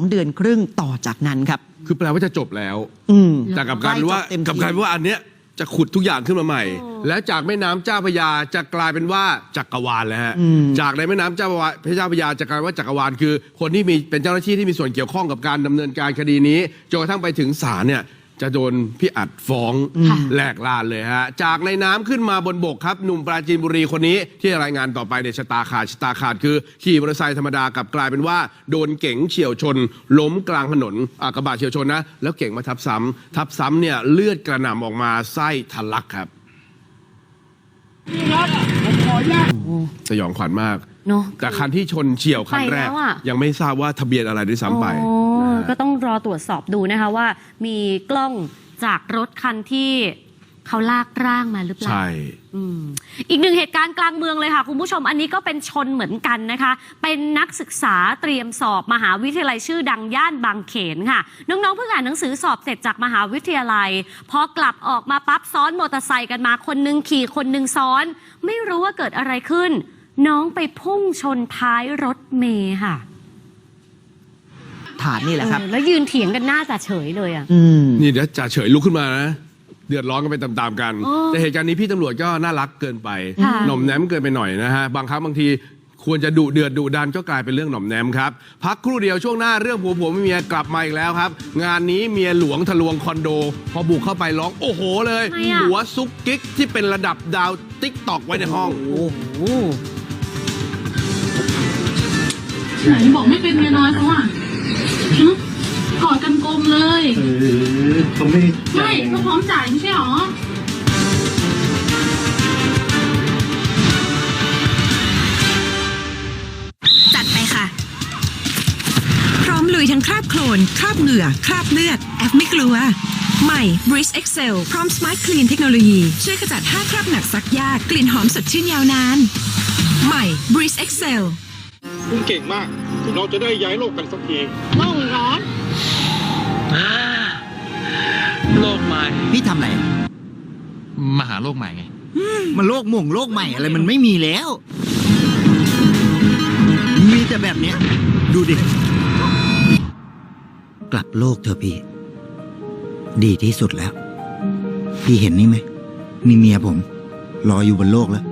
2 เดือนครึ่งต่อจากนั้นครับ คือแปลว่าจะจบแล้ว อืม แต่กลับกลายเป็นว่าใกล้จบเต็มทีกลับกลายเป็นว่าอันเนี้ยจะขุดทุกอย่างขึ้นมาใหม่ และจากแม่น้ำเจ้าพระยาจะกลายเป็นว่าจักรวาลแล้วฮะจากในแม่น้ำเจ้าพระวาพระเจ้าพระยาจะกลายว่าจักรวาลคือ คนที่มีเป็นเจ้าหน้าที่ที่มีส่วนเกี่ยวข้องกับการดำเนินการคดีนี้จนกระทั่งไปถึงศาลเนี่ย จะโดนพี่อัดฟ้องแหลกลานเลยฮะ จากในน้ำขึ้นมาบนบกครับ หนุ่มปราจีนบุรีคนนี้ที่รายงานต่อไปในยชะตาขาดชะตาขาดคือ ขี่มอเตอร์ไซค์ธรรมดากลับกลายเป็นว่า โดนเก๋งเฉียวชน ล้มกลางถนนอ่ากระบะเฉียวชนนะ แล้วเก๋งมาทับซ้ำทับซ้ำเนี่ยเลือดกระหน่ำออกมาไส้ทะลักครับ สยองขวัญมาก เนอะ แต่คันที่ชนเฉียวคันแรก ไปแล้วอะ ยังไม่ทราบว่าทะเบียนอะไรด้วยซ้ำไปโอ้นะฮะ ก็ต้องรอตรวจสอบดูนะคะว่า มีกล้องจากรถคันที่ เขาลากร่างมาหรือเปล่า ใช่อืมอีกหนึ่งเหตุการณ์กลางเมืองเลยค่ะ คุณผู้ชมอันนี้ก็เป็นชนเหมือนกันนะคะ เป็นนักศึกษาเตรียมสอบมหาวิทยาลัยชื่อดังย่านบางเขนค่ะ น้องๆเพิ่งอ่านหนังสือสอบเสร็จจากมหาวิทยาลัย พอกลับออกมาปั๊บซ้อนมอเตอร์ไซค์กันมาคนหนึงขี่คนหนึงซ้อน ไม่รู้ว่าเกิดอะไรขึ้น น้องไปพุ่งชนท้ายรถเมย์ค่ะฐานนี่แหละครับเออแล้วยืนเถียงกันหน้าจ่าเฉยเลยอะอืมนี่เดี๋ยวจ่าเฉยลุกขึ้นมานะ เดือดร้อนกันไปตามๆกันโอ้แต่เหตุการณ์นี้พี่ตำรวจก็น่ารักเกินไปค่ะหน่อมแนมเกินไปหน่อยนะฮะ บางครั้งบางทีควรจะดุเดือดดุดันก็กลายเป็นเรื่องหน่อมแนมครับ พักครู่เดียวช่วงหน้าเรื่องผัวผัวไม่เมียกลับมาอีกแล้วครับ งานนี้เมียหลวงทะลวงคอนโด พอบุกเข้าไปร้องโอ้โหเลยทำไมอะ หัวซุกกิ๊กที่เป็นระดับดาวติ๊กตอกไว้ในห้องโอ้โหไหนบอกไม่เป็นเมียน้อยเขาอะฮะ กอดกันกลมเลย เออเขาไม่ไม่เขาพร้อมจ่ายไม่ใช่หรอจัดไปค่ะ พร้อมลุยทั้งคราบโคลน คราบเหงื่อ คราบเลือด แอปไม่กลัว ใหม่ Breeze Excel พร้อม Smart Clean เทคโนโลยี ช่วยขจัด 5 คราบหนักซักยาก กลิ่นหอมสดชื่นยาวนาน ใหม่ Breeze Excel คุณเก่งมาก เราจะได้ย้ายโลกกันสักทีโล่งร้อน พี่ทำอะไร มาหาโลกใหม่ไง มันโลกหม่งโลกใหม่อะไรมันไม่มีแล้ว มีแต่แบบเนี้ย ดูดิ กลับโลกเถอะพี่ ดีที่สุดแล้ว พี่เห็นนี่ไหมมีเมียผม รออยู่บนโลกแล้ว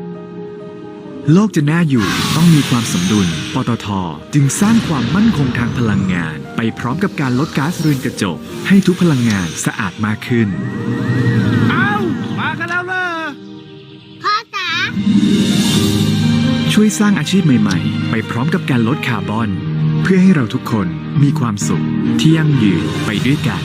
โลกจะน่าอยู่ต้องมีความสมดุล ปตท จึงสร้างความมั่นคงทางพลังงาน ไปพร้อมกับการลดก๊าซเรือนกระจก ให้ทุกพลังงานสะอาดมากขึ้นมากันแล้วเลยช่วยสร้างอาชีพใหม่ ๆ ไปพร้อมกับการลดคาร์บอน เพื่อให้เราทุกคนมีความสุขที่ยั่งยืนไปด้วยกัน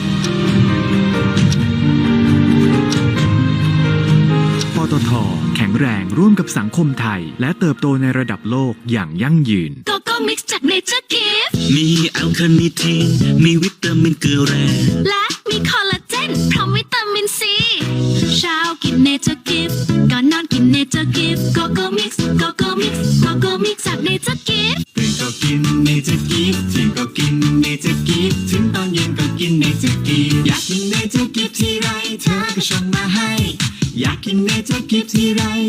ปตท แข็งแรงร่วมกับสังคมไทย และเติบโตในระดับโลกอย่างยั่งยืน โกโก้มิกซ์จากเนเจอร์กิฟมีแอลคาเนิทีนมีวิตามินเกลือแร่และมีคอลลาเจนพร้อมวิตามินซีเช้ากินเนเจอร์กิฟก่อนนอนกินเนเจอร์กิฟโกโก้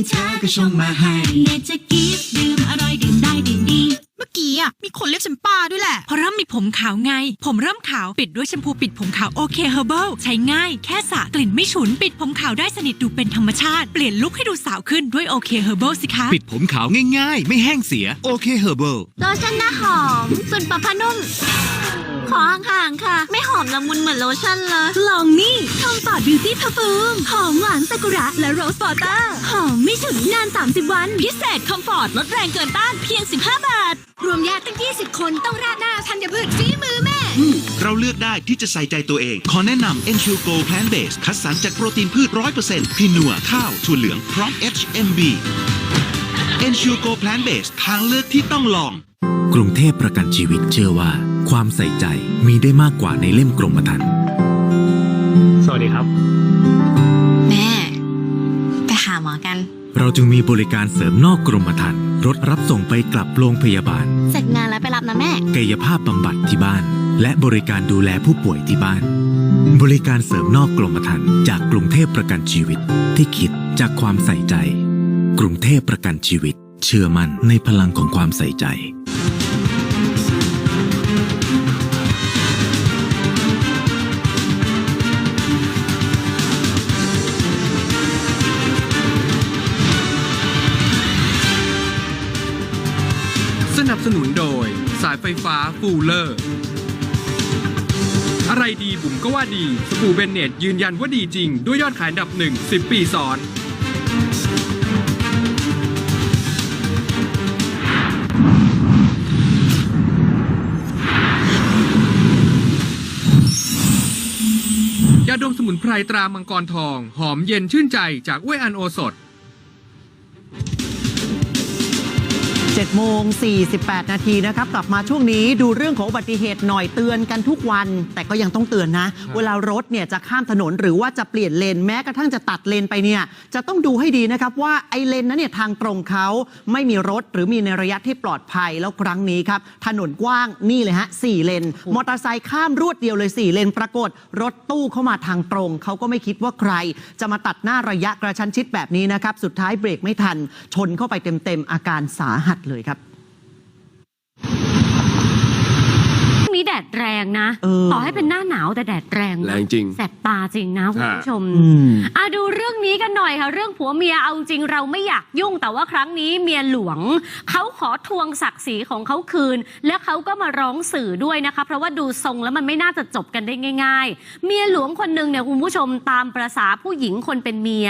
เธอก็ชงมาให้เนเจอร์กิฟดื่มอร่อยดื่มได้ดื่มดี เมื่อกี้อะมีคนเรียกฉันป้าด้วยแหละ เพราะเริ่มมีผมขาวไง ผมเริ่มขาวปิดด้วยแชมพูปิดผมขาวโอเคเฮอร์เบิลใช้ง่ายแค่สระกลิ่นไม่ฉุน ปิดผมขาวได้สนิทดูเป็นธรรมชาติ เปลี่ยนลุคให้ดูสาวขึ้นด้วยโอเคเฮอร์เบิลสิคะ ปิดผมขาวง่ายๆ ไม่แห้งเสียโอเคเฮอร์เบิลโลชั่นหน้าหอมส่วนปะพนุ่ม ขอห่างๆค่ะ ไม่หอมละมุนเหมือนโลชั่นเลย ลองนี่คอมฟอร์ตบิวตี้พาฟูมหอมหวานซากุระและโรสวอเตอร์หอมไม่ฉุนนาน 30 วัน พิเศษคอมฟอร์ตลดแรงเกินต้านเพียง 15 บาท รวมญาติตั้ง 20 คนต้องราดหน้าทันยพืชฝีมือแม่ เราเลือกได้ที่จะใส่ใจตัวเอง ขอแนะนำ Ensure Go Plant Based คัดสรรจากโปรตีนพืช 100%พินัวข้าวถั่วเหลืองพร้อม HMB Ensure Go Plant Based ทางเลือกที่ต้องลอง กรุงเทพประกันชีวิตเชื่อว่า ความใส่ใจมีได้มากกว่าในเล่มกรมธรรม์สวัสดีครับ แม่ ไปหาหมอกัน เราจึงมีบริการเสริมนอกกรมธรรม์รถรับส่งไปกลับโรงพยาบาล เสร็จงานแล้วไปรับนะแม่ กายภาพบำบัดที่บ้าน และบริการดูแลผู้ป่วยที่บ้าน บริการเสริมนอกกรมธรรม์จากกรุงเทพประกันชีวิตที่คิดจากความใส่ใจ กรุงเทพประกันชีวิต เชื่อมั่นในพลังของความใส่ใจายไฟฟ้าฟูลเลอร์ อะไรดีบุ๋มก็ว่าดี สบู่เบนเนตยืนยันว่าดีจริง ด้วยยอดขายอันดับหนึ่ง10 ปีซ้อนยาดมสมุนไพรตรามังกรทอง หอมเย็นชื่นใจจากเวยอันโอสถ 7โมง 48 นาทีนะครับ กลับมาช่วงนี้ดูเรื่องของอุบัติเหตุหน่อยเตือนกันทุกวัน แต่ก็ยังต้องเตือนนะ เวลารถเนี่ยจะข้ามถนนหรือว่าจะเปลี่ยนเลนแม้กระทั่งจะตัดเลนไปเนี่ยจะต้องดูให้ดีนะครับว่าไอ้เลนนั้นเนี่ยทางตรงเขาไม่มีรถหรือมีในระยะที่ปลอดภัยแล้วครั้งนี้ครับ ถนนกว้างนี่เลยฮะ4เลน มอเตอร์ไซค์ข้ามรวดเดียวเลย4เลนปรากฏ รถตู้เข้ามาทางตรงเขาก็ไม่คิดว่าใคร จะมาตัดหน้าระยะกระชั้นชิดแบบนี้นะครับสุดท้ายเบรกไม่ทัน ชนเข้าไปเต็มๆอาการสาหัสเลยครับนี้แดดแรงนะเออต่อให้เป็นหน้าหนาวแต่แดดแรงนะแรงจริงแสบตาจริงนะคุณผู้ชมอืมอะดูเรื่องนี้กันหน่อยค่ะ เรื่องผัวเมียเอาจริงเราไม่อยากยุ่ง แต่ว่าครั้งนี้เมียหลวงเขาขอทวงศักดิ์ศรีของเขาคืน แล้วเขาก็มาร้องสื่อด้วยนะคะ เพราะว่าดูทรงแล้วมันไม่น่าจะจบกันได้ง่าย ๆ เมียหลวงคนหนึ่งเนี่ยคุณผู้ชมตามประษาผู้หญิงคนเป็นเมีย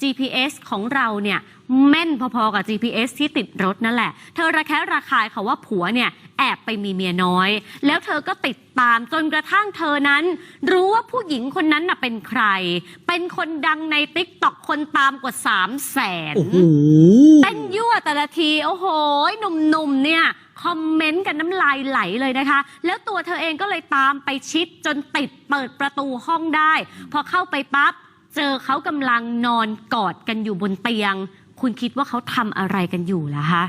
GPS ของเราเนี่ยแม่นพอๆกับ GPS ที่ติดรถนั่นแหละ เธอระแคะระคายเขาว่าผัวเนี่ยแอบไปมีเมียน้อย แล้วเธอก็ติดตามจนกระทั่งเธอนั้น รู้ว่าผู้หญิงคนนั้นน่ะเป็นใคร เป็นคนดังในติ๊กต็อกคนตามกว่า3 0 0แสนโอ้โหเต้นยั่วแต่ละที โอ้โหหนุ่มๆเนี่ยคอมเมนต์กันน้ำลายไหลเลยนะคะ แล้วตัวเธอเองก็เลยตามไปชิดจนติดเปิดประตูห้องได้ พอเข้าไปปั๊บ เจอเขากำลังนอนกอดกันอยู่บนเตียง คุณคิดว่าเขาทำอะไรกันอยู่ล่ะคะ